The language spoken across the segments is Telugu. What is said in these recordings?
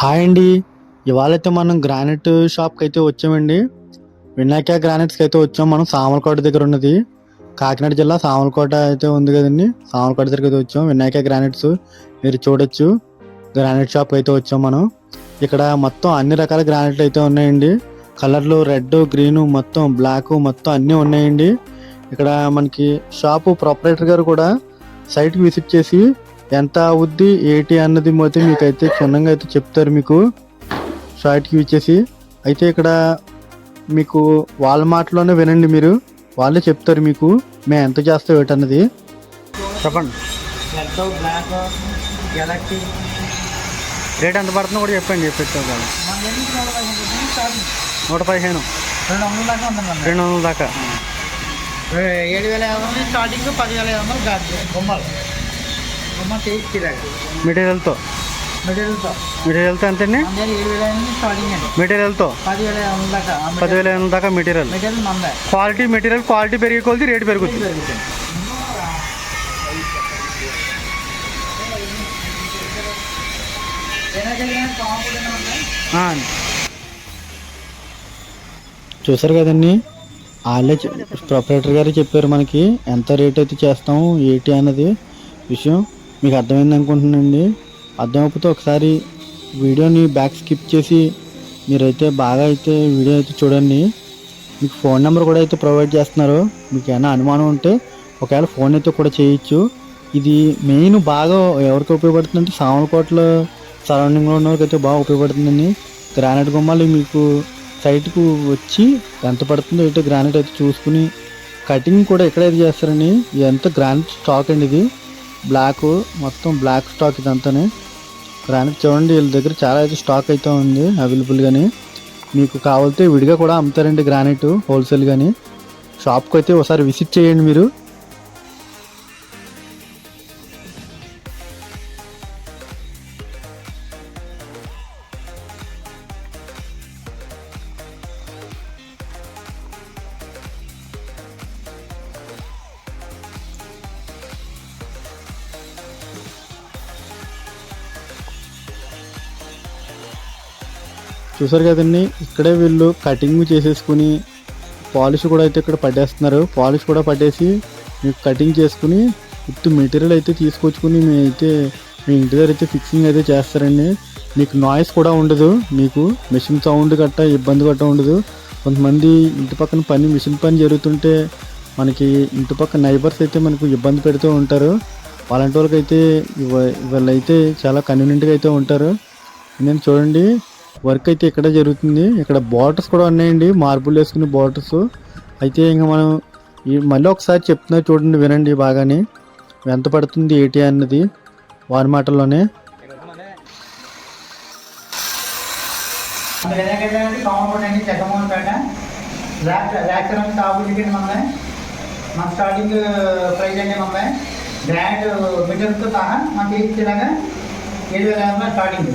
హాయ్ అండి. ఇవాళ అయితే మనం గ్రానైట్ షాప్కి అయితే వచ్చామండి. వినాయక గ్రానైట్స్కి అయితే వచ్చాం. మనం సామలకోట దగ్గర ఉన్నది. కాకినాడ జిల్లా సామలకోట అయితే ఉంది కదండి. సామలకోట దగ్గర అయితే వచ్చాం. వినాయక గ్రానైట్స్ మీరు చూడొచ్చు. గ్రానైట్ షాప్కి అయితే వచ్చాం మనం. ఇక్కడ మొత్తం అన్ని రకాల గ్రానైట్లు అయితే ఉన్నాయండి. కలర్లు రెడ్ గ్రీన్ మొత్తం బ్లాక్ మొత్తం అన్నీ ఉన్నాయండి. ఇక్కడ మనకి షాపు ప్రొపరేటర్ గారు కూడా సైట్కి విజిట్ చేసి ఎంత అవుద్ది ఏంటి అన్నది మొత్తం మీకు అయితే క్షుణ్ణంగా అయితే చెప్తారు మీకు. షార్ట్కి ఇచ్చేసి. అయితే ఇక్కడ మీకు వాళ్ళ మాటలోనే వినండి మీరు. వాళ్ళే చెప్తారు మీకు మేము ఎంత చేస్తాం ఏంటన్నది చెప్పండి. రేట్ ఎంత పడుతుందో కూడా చెప్పండి చెప్పేస్తాం నూట పదిహేను. రెండు వందల దాకా ఉందండి మన రెండు వందల దాకా. ఏడు వేల ఐదు వందలు స్టార్టింగ్ పదివేల ఐదు వందలు గాజు. బొమ్మలు. బొమ్మ టేస్ట్ ఇలాగ మెటీరియల్తో? మెటీరియల్తో. మెటీరియల్తో ఎంతండి మెటీరియల్తో? పదివేల వందల దాకా మెటీరియల్- క్వాలిటీ మెటీరియల్ క్వాలిటీ పెరిగే కొద్ది రేట్ పెరుగుతుంది. చూసారు కదండి? వాళ్ళే ప్రొపరేటర్ గారు చెప్పారు మనకి ఎంత రేట్ అయితే చేస్తాము ఏంటి అన్నది విషయం. మీకు అర్థమైంది అనుకుంటున్నానండి. అర్థమైపోతే ఒకసారి వీడియోని బ్యాక్ స్కిప్ చేసి మీరైతే బాగా అయితే వీడియో అయితే చూడండి. మీకు ఫోన్ నెంబర్ కూడా అయితే ప్రొవైడ్ చేస్తున్నారు. మీకు ఏమైనా అనుమానం ఉంటే ఒకవేళ ఫోన్ అయితే కూడా చేయొచ్చు. ఇది మెయిన్ బాగా ఎవరికి ఉపయోగపడుతుందంటే సామలకోటలో సరౌండింగ్లో ఉన్న వాళ్ళకి అయితే బాగా ఉపయోగపడుతుందండి. గ్రానైట్ గుమ్మాలు మీకు సైట్కు వచ్చి ఎంత పడుతుందో ఏంటో గ్రానైట్ అయితే చూసుకుని కటింగ్ కూడా ఎక్కడైతే చేస్తారని ఎంత గ్రానైట్ స్టాక్ అండి ఇది. బ్లాక్ మొత్తం బ్లాక్ స్టాక్ ఇదంతా గ్రానైట్ చూడండి వీళ్ళ దగ్గర చాలా అయితే స్టాక్ అయితే ఉంది అవైలబుల్గాని మీకు కావాలితే విడిగా కూడా అమ్ముతారండి గ్రానైట్ హోల్సేల్ కానీ షాప్కి అయితే ఒకసారి విజిట్ చేయండి మీరు. చూసారు కదండి ఇక్కడే వీళ్ళు కటింగ్ చేసేసుకుని పాలిష్ కూడా అయితే ఇక్కడ పట్టేస్తున్నారు. పాలిష్ కూడా పట్టేసి మీకు కటింగ్ చేసుకుని ఇటు మెటీరియల్ అయితే తీసుకొచ్చుకుని మేమైతే మీ ఇంటి దగ్గర అయితే ఫిక్సింగ్ అయితే చేస్తారండి. మీకు నాయిస్ కూడా ఉండదు మీకు మిషన్ సౌండ్ గట్ట ఇబ్బంది గట్ట ఉండదు. కొంతమంది ఇంటి పక్కన పని మిషన్ పని జరుగుతుంటే మనకి ఇంటి పక్కన నైబర్స్ అయితే మనకు ఇబ్బంది పెడుతూ ఉంటారు. అలాంటి వాళ్ళకైతే ఇవ- వీళ్ళైతే చాలా కన్వీనియంట్గా అయితే ఉంటారు. నేను చూడండి వర్క్ అయితే ఇక్కడ జరుగుతుంది. ఇక్కడ బార్డర్స్ కూడా ఉన్నాయండి. మార్బుల్ వేసుకునే బార్డర్స్ అయితే ఇంకా మనం ఈ మళ్ళీ ఒకసారి చెప్తున్నా చూడండి వినండి బాగానే. ఎంత పడుతుంది ఏటీ అన్నది వారి మాటల్లోనే. మన స్టార్టింగ్ ప్రైజ్ అండి మందే గ్రాండ్ మిటర్తో సహా మనకి ఇచ్చేలాగా ఏడు వేల స్టార్టింగ్.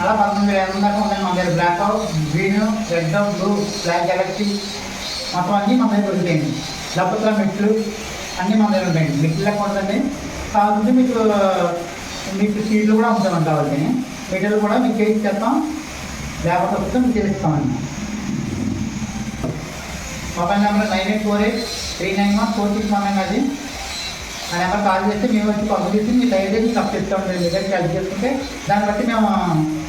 అలా పంతొమ్మిది వేల ఎనిమిది దాకా ఉన్నాయి మన దగ్గర black green red blue black galaxy మొత్తం అన్నీ మన దగ్గర ఉంటాయండి లబ్బుత్ర మెట్లు అన్నీ మన దగ్గర ఉంటాయండి. మెట్లు లెక్క ఉంటుందండి. కావాలంటే మీకు మీకు సీట్లు కూడా అమ్ముతామండి కావాలి మెటీరియల్ కూడా మీకు చేసి చేస్తాం లేకపోతే వస్తే మీకు తెలుస్తామండి mobile number nine eight four eight three nine one four six one అండి అది. ఆ నెంబర్ కాల్ చేస్తే మేము వచ్చి పంపిస్తే. మీ తయారు చేసి తప్పిస్తాం మీ దగ్గర కలిసి చేసుకుంటే దాన్ని బట్టి మేము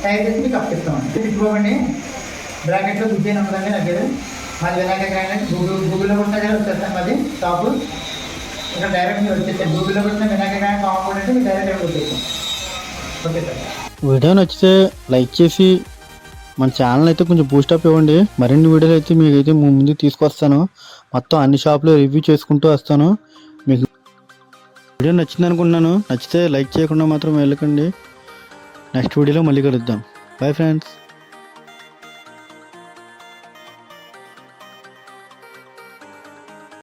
తయారు చేసి మీకు అప్పిస్తామండి ఇచ్చుకోమండి బ్రాకెట్లో బుద్ధి నెంబర్ నాకు పేరు. మాది వినాయక గ్రాండ్ గూగుల్ గూగుల్లో కొట్టినా కానీ వచ్చేస్తాను మాది షాపు. ఇక్కడ డైరెక్ట్ మీరు వచ్చేస్తాను గూగుల్లో కొట్టిన వినాయక గ్రాండ్ కాంపౌండ్ అంటే మీరు డైరెక్ట్ ఇక్కడ వచ్చేస్తాం ఓకే సార్. వీడియో నచ్చితే లైక్ చేసి మన ఛానల్ అయితే కొంచెం బూస్టప్ ఇవ్వండి. మరిన్ని వీడియోలు అయితే మీకు అయితే ముందు తీసుకొస్తాను. మొత్తం అన్ని షాపులు రివ్యూ చేసుకుంటూ వస్తాను. మీకు వీడియో నచ్చింది అనుకుంటున్నాను నచ్చితే లైక్ చేయకుండా మాత్రం వెళ్ళకండి. నెక్స్ట్ వీడియోలో మళ్ళీ కలుద్దాం. Bye friends